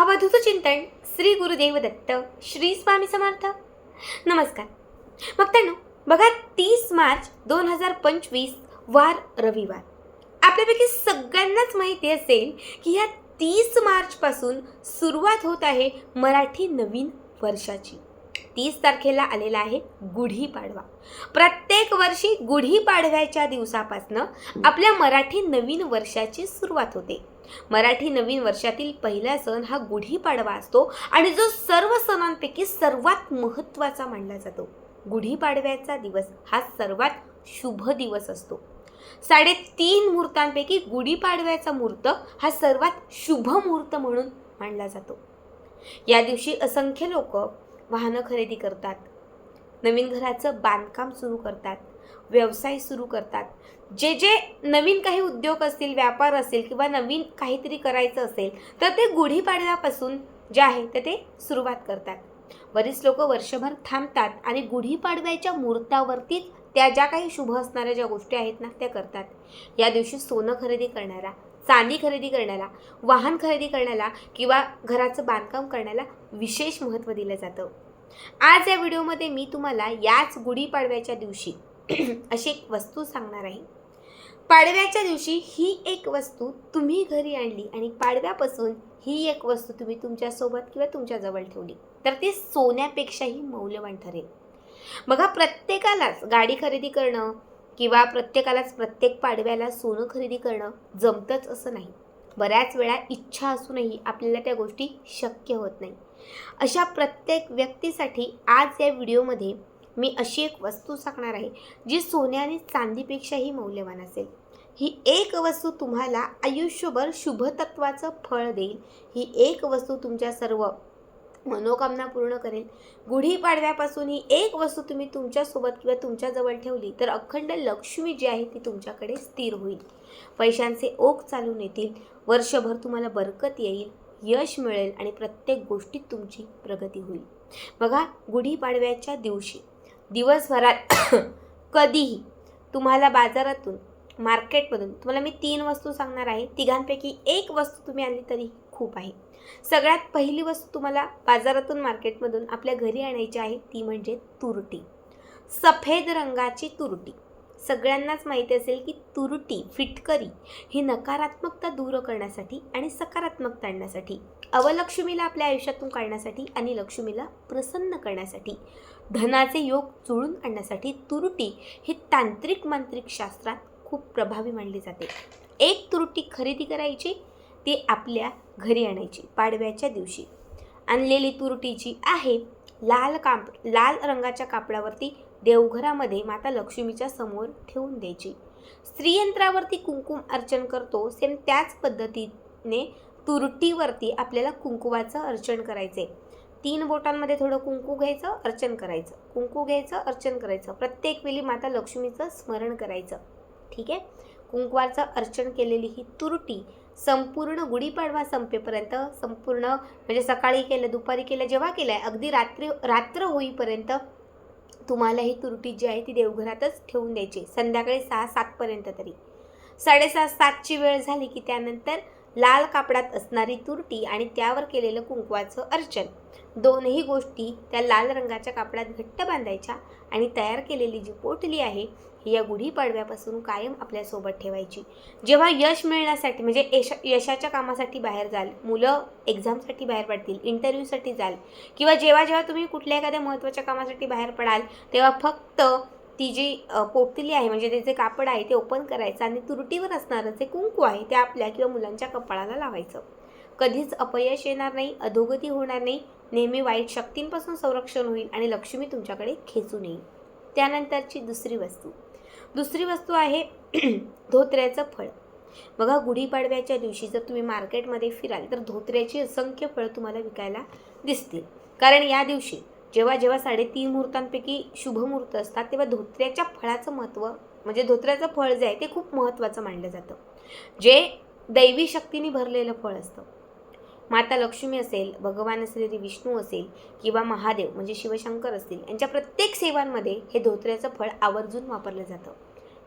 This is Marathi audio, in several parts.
अवधूत चिंतन श्री गुरुदेव दत्त श्री स्वामी समर्थ. नमस्कार. भक्तांनो बघा तीस मार्च दोन हजार पंचवीस वार रविवार. आपल्यापैकी सगळ्यांनाच माहिती असेल की ह्या तीस मार्चपासून सुरुवात होत आहे मराठी नवीन वर्षाची. तीस तारखेला आलेला आहे गुढीपाडवा. प्रत्येक वर्षी गुढीपाडव्याच्या दिवसापासनं आपल्या मराठी नवीन वर्षाची सुरुवात होते. मराठी नवीन वर्षातील पहिला सण हा गुढीपाडवा असतो आणि जो सर्व सणांपैकी सर्वात महत्त्वाचा मानला जातो. गुढीपाडव्याचा दिवस हा सर्वात शुभ दिवस असतो. साडेतीन मुहूर्तांपैकी गुढीपाडव्याचा मुहूर्त हा सर्वात शुभ मुहूर्त म्हणून मानला जातो. या दिवशी असंख्य लोक वाहनं खरेदी करतात. नवीन घराचं बांधकाम सुरू करतात. व्यवसाय सुरू करतात. जे जे नवीन काही उद्योग असतील व्यापार असेल किंवा नवीन काहीतरी करायचं असेल तर ते गुढीपाडव्यापासून जे आहे तर ते सुरुवात करतात. बरीच लोक वर्षभर थांबतात आणि गुढीपाडव्याच्या मुहूर्तावरतीच त्या ज्या काही शुभ असणाऱ्या ज्या गोष्टी आहेत ना त्या करतात. या दिवशी सोनं खरेदी करणारा चांदी खरेदी करण्याला वाहन खरेदी करण्याला किंवा घराचं बांधकाम करण्याला विशेष महत्त्व दिलं जातं. आज या व्हिडिओमध्ये मी तुम्हाला याच गुढीपाडव्याच्या दिवशी अशी एक वस्तू सांगणार आहे. पाडव्याच्या दिवशी ही एक वस्तू तुम्ही घरी आणली आणि पाडव्यापासून ही एक वस्तू तुम्ही तुमच्यासोबत किंवा तुमच्याजवळ ठेवली. तर ती सोन्यापेक्षाही मौल्यवान ठरेल. बघा प्रत्येकालाच गाडी खरेदी करणं किंवा प्रत्येकालाच प्रत्येक पाडव्याला सोनं खरेदी करणं जमतंच असं नाही. बऱ्याच वेळा इच्छा असूनही आपल्याला त्या गोष्टी शक्य होत नाही. अशा प्रत्येक व्यक्तीसाठी आज या व्हिडिओमध्ये मी अशी एक वस्तू सांगणार आहे जी सोन्या आणि चांदीपेक्षाही मौल्यवान असेल. ही एक वस्तू तुम्हाला आयुष्यभर शुभतत्वाचं फळ देईल. ही एक वस्तू तुमच्या सर्व मनोकामना पूर्ण करेल. गुढीपाडव्यापासून ही एक वस्तू तुम्ही तुमच्यासोबत किंवा तुमच्याजवळ ठेवली तर अखंड लक्ष्मी जी आहे ती तुमच्याकडे स्थिर होईल. पैशांचे ओघ चालून येतील. वर्षभर तुम्हाला बरकत येईल यश मिळेल आणि प्रत्येक गोष्टीत तुमची प्रगती होईल. बघा गुढीपाडव्याच्या दिवशी दिवसभरात कधीही तुम्हाला बाजारातून मार्केटमधून तुम्हाला मी तीन वस्तू सांगणार आहे. तिघांपैकी एक वस्तू तुम्ही आणली तरी खूप आहे. सगळ्यात पहिली वस्तू तुम्हाला बाजारातून मार्केटमधून आपल्या घरी आणायची आहे ती म्हणजे तुरटी. सफेद रंगाची तुरटी. सगळ्यांनाच माहिती असेल की तुरटी फिटकरी ही नकारात्मकता दूर करण्यासाठी आणि सकारात्मकता आणण्यासाठी अवलक्ष्मीला आपल्या आयुष्यातून काढण्यासाठी आणि लक्ष्मीला प्रसन्न करण्यासाठी धनाचे योग जुळून आणण्यासाठी तुरटी ही तांत्रिक मांत्रिक शास्त्रात खूप प्रभावी मानली जाते. एक तुरटी खरेदी करायची ती आपल्या घरी आणायची पाडव्याच्या दिवशी. आणलेली तुरटी जी आहे लाल काप लाल रंगाच्या कापडावरती देवघरामध्ये माता लक्ष्मीच्या समोर ठेवून द्यायची. स्त्रीयंत्रावरती कुंकुम अर्चन करतो सेम त्याच पद्धतीने तुरटीवरती आपल्याला कुंकुवाचं अर्चन करायचे तीन बोटांमध्ये थोडं कुंकू घ्यायचं अर्चन करायचं. कुंकू घ्यायचं अर्चन करायचं. प्रत्येक वेळी माता लक्ष्मीचं स्मरण करायचं. ठीक आहे? कुंकवाचं अर्चन केलेली ही तुरटी संपूर्ण गुढीपाडवा संपेपर्यंत संपूर्ण म्हणजे सकाळी केलं दुपारी केलं जेव्हा केलं आहे अगदी रात्री रात्र होईपर्यंत तुम्हाला ही तुरटी जी आहे ती देवघरातच ठेवून द्यायची. संध्याकाळी सहा सातपर्यंत तरी. साडेसहा सातची वेळ झाली की त्यानंतर लाल कापडात असणारी तुरटी आणि त्यावर केलेलं कुंकवाचं अर्चन. दोनही गोष्टी त्या लाल रंगाच्या कापडात घट्ट बांधायच्या आणि तयार केलेली जी पोटली आहे ही या गुढीपाडव्यापासून कायम आपल्यासोबत ठेवायची. जेव्हा यश मिळण्यासाठी म्हणजे यश यशाच्या कामासाठी बाहेर जाल मुलं एक्झामसाठी बाहेर पडतील इंटरव्ह्यूसाठी जाल किंवा जेव्हा जेव्हा तुम्ही कुठल्या एखाद्या महत्त्वाच्या कामासाठी बाहेर पडाल तेव्हा फक्त ती जी अ, पोटली आहे म्हणजे त्याचे कापड आहे ते ओपन करायचं आणि तुरटीवर असणारं जे कुंकू आहे ते आपल्या किंवा मुलांच्या कपाळाला लावायचं. कधीच अपयश येणार नाही अधोगती होणार नाही नेहमी वाईट शक्तींपासून संरक्षण होईल आणि लक्ष्मी तुमच्याकडे खेचून येईल त्यानंतरची दुसरी वस्तू. दुसरी वस्तू आहे धोत्र्याचं फळ. बघा गुढीपाडव्याच्या दिवशी जर तुम्ही मार्केटमध्ये फिराल तर धोत्र्याची असंख्य फळं तुम्हाला विकायला दिसतील. कारण या दिवशी जेव्हा जेव्हा साडेतीन मुहूर्तांपैकी शुभ मुहूर्त असतात तेव्हा धोत्र्याच्या फळाचं महत्त्व म्हणजे धोत्र्याचं फळ जे आहे ते खूप महत्त्वाचं मानलं जातं. जे दैवी शक्तीने भरलेलं फळ असतं. माता लक्ष्मी असेल भगवान श्री विष्णू असेल किंवा महादेव म्हणजे शिवशंकर असतील यांच्या प्रत्येक सेवांमध्ये हे धोत्र्याचं फळ आवर्जून वापरलं जातं.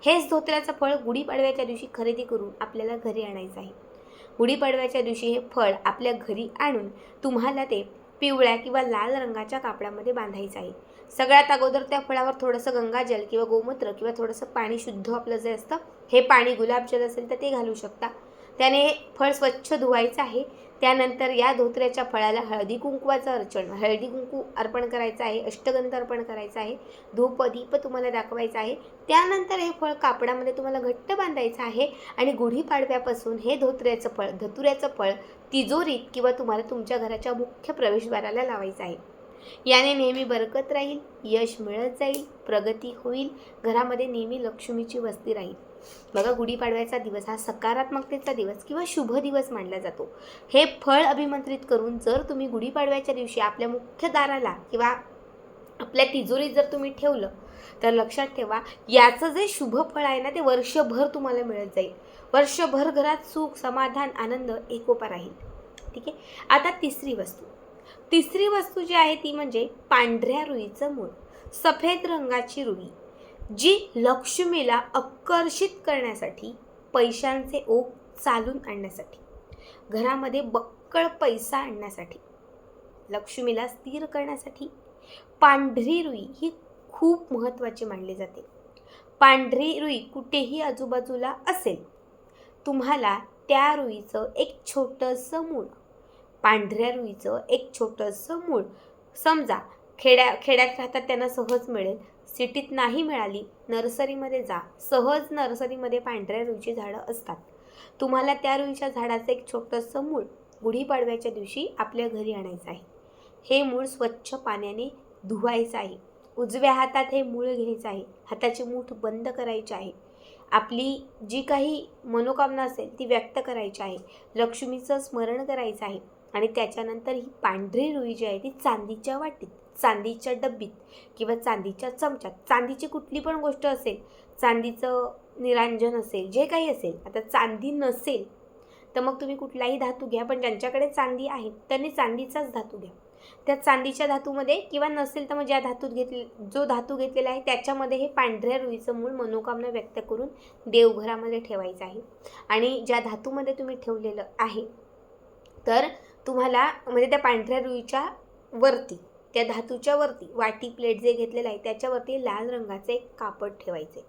हेच धोत्र्याचं फळ गुढीपाडव्याच्या दिवशी खरेदी करून आपल्याला घरी आणायचं आहे. गुढीपाडव्याच्या दिवशी हे फळ आपल्या घरी आणून तुम्हाला ते पिवळ्या किंवा लाल रंगाच्या कापडामध्ये बांधायचं आहे. सगळ्यात अगोदर त्या फळावर थोडंसं गंगाजल किंवा गोमूत्र किंवा थोडंसं पाणी शुद्ध आपलं जे असतं हे पाणी गुलाबजल असेल तर ते घालू शकता. त्याने फळ स्वच्छ धुवायचं आहे. त्यानंतर या धोत्र्याच्या फळाला हळदी कुंकवाचं अर्चन हळदी कुंकू अर्पण करायचं आहे अष्टगंध अर्पण करायचं आहे धूप दीप तुम्हाला दाखवायचं आहे. त्यानंतर हे फळ कापडामध्ये तुम्हाला घट्ट बांधायचं आहे आणि गुढीपाडव्यापासून हे धोत्र्याचं फळ धतुऱ्याचं फळ तिजोरीत किंवा तुम्हाला तुमच्या घराच्या मुख्य प्रवेशद्वाराला लावायचं आहे. याने नेहमी बरकत राहील यश मिळत जाईल प्रगती होईल घरामध्ये नेहमी लक्ष्मीची वस्ती राहील. बघा गुढीपाडव्याचा दिवस हा सकारात्मकतेचा दिवस किंवा शुभ दिवस मानला जातो. हे फळ अभिमंत्रित करून जर तुम्ही गुढीपाडव्याच्या दिवशी आपल्या मुख्य दाराला किंवा आपल्या तिजोरीत जर तुम्ही ठेवलं तर लक्षात ठेवा याचं जे शुभ फळ आहे ना ते वर्षभर तुम्हाला मिळत जाईल. वर्षभर घरात सुख समाधान आनंद एकोपा राहील. ठीक आहे? आता तिसरी वस्तू. तिसरी वस्तू जी आहे ती म्हणजे पांढऱ्या रुईचं मूळ. सफेद रंगाची रुई. जी लक्ष्मीला आकर्षित करण्यासाठी पैशांचे ओघ चालून आणण्यासाठी घरामध्ये बक्कळ पैसा आणण्यासाठी लक्ष्मीला स्थिर करण्यासाठी पांढरी रुई ही खूप महत्त्वाची मानली जाते. पांढरी रुई कुठेही आजूबाजूला असेल तुम्हाला त्या रुईचं एक छोटंसं मूळ पांढऱ्या रुईचं एक छोटंसं मूळ समजा खेड्या खेड्यात राहतात त्यांना सहज मिळेल सिटीत नाही मिळाली नर्सरीमध्ये जा. सहज नर्सरीमध्ये पांढऱ्या रुईची झाडं असतात. तुम्हाला त्या रुईच्या झाडाचं एक छोटंसं मूळ गुढीपाडव्याच्या दिवशी आपल्या घरी आणायचं आहे. हे मूळ स्वच्छ पाण्याने धुवायचं आहे. उजव्या हातात हे मूळ घ्यायचं आहे. हाताची मूठ बंद करायची आहे. आपली जी काही मनोकामना असेल ती व्यक्त करायची आहे. लक्ष्मीचं स्मरण करायचं आहे. आणि त्याच्यानंतर ही पांढरी रुई जी आहे ती चांदीच्या वाटीत. चांदीच्या डब्बीत किंवा चांदीच्या चमच्यात. चांदीची कुठली पण गोष्ट असेल चांदीचं निरांजन असेल जे काही असेल आता चांदी नसेल तर मग तुम्ही कुठलाही धातू घ्या पण ज्यांच्याकडे चांदी आहे त्यांनी चांदीचाच धातू घ्या. त्या चांदीच्या धातूमध्ये किंवा नसेल तर मग ज्या धातूत घेतले जो धातू घेतलेला आहे त्याच्यामध्ये हे पांढऱ्या रुईचं मूळ मनोकामना व्यक्त करून देवघरामध्ये ठेवायचं आहे. आणि ज्या धातूमध्ये तुम्ही ठेवलेलं आहे तर तुम्हाला म्हणजे त्या पांढऱ्या रुईच्या वरती त्या धातूच्या वरती वाटी प्लेट जे घेतलेलं आहे त्याच्यावरती लाल रंगाचे एक कापड ठेवायचे.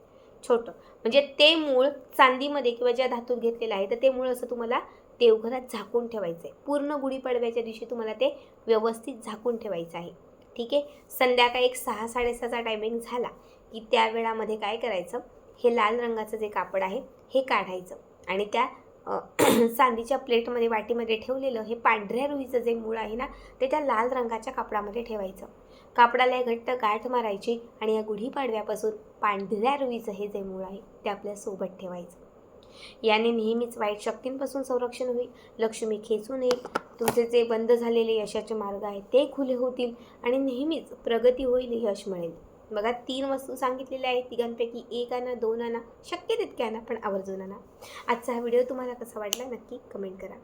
छोटं. म्हणजे ते मूळ चांदीमध्ये किंवा ज्या धातूत घेतलेलं आहे तर ते मूळ असं तुम्हाला देवघरात झाकून ठेवायचं आहे पूर्ण गुढीपाडव्याच्या दिवशी तुम्हाला ते व्यवस्थित झाकून ठेवायचं आहे. ठीक आहे? संध्याकाळी एक सहा साडेसहाचा टायमिंग झाला की त्या वेळामध्ये काय करायचं? हे लाल रंगाचं जे कापड आहे हे काढायचं. आणि त्या चांदीच्या प्लेटमध्ये वाटीमध्ये ठेवलेलं हे पांढऱ्या रुईचं जे मूळ आहे ना ते त्या लाल रंगाच्या कापडामध्ये ठेवायचं. कापडाला एक घट्ट गाठ मारायची आणि या गुढीपाडव्यापासून पांढऱ्या रुईचं हे जे मूळ आहे ते आपल्यासोबत ठेवायचं. याने नेहमीच वाईट शक्तींपासून संरक्षण होईल. लक्ष्मी खेचून येईल तुमचे जे बंद झालेले यशाचे मार्ग आहेत ते खुले होतील आणि नेहमीच प्रगती होईल यश मिळेल. बघा तीन वस्तू सांगितलेल्या आहेत तिघांपैकी एक आणा दोन आणा शक्य तितक्या आणा पण आवर्जून आणा. आजचा हा व्हिडिओ तुम्हाला कसा वाटला नक्की कमेंट करा.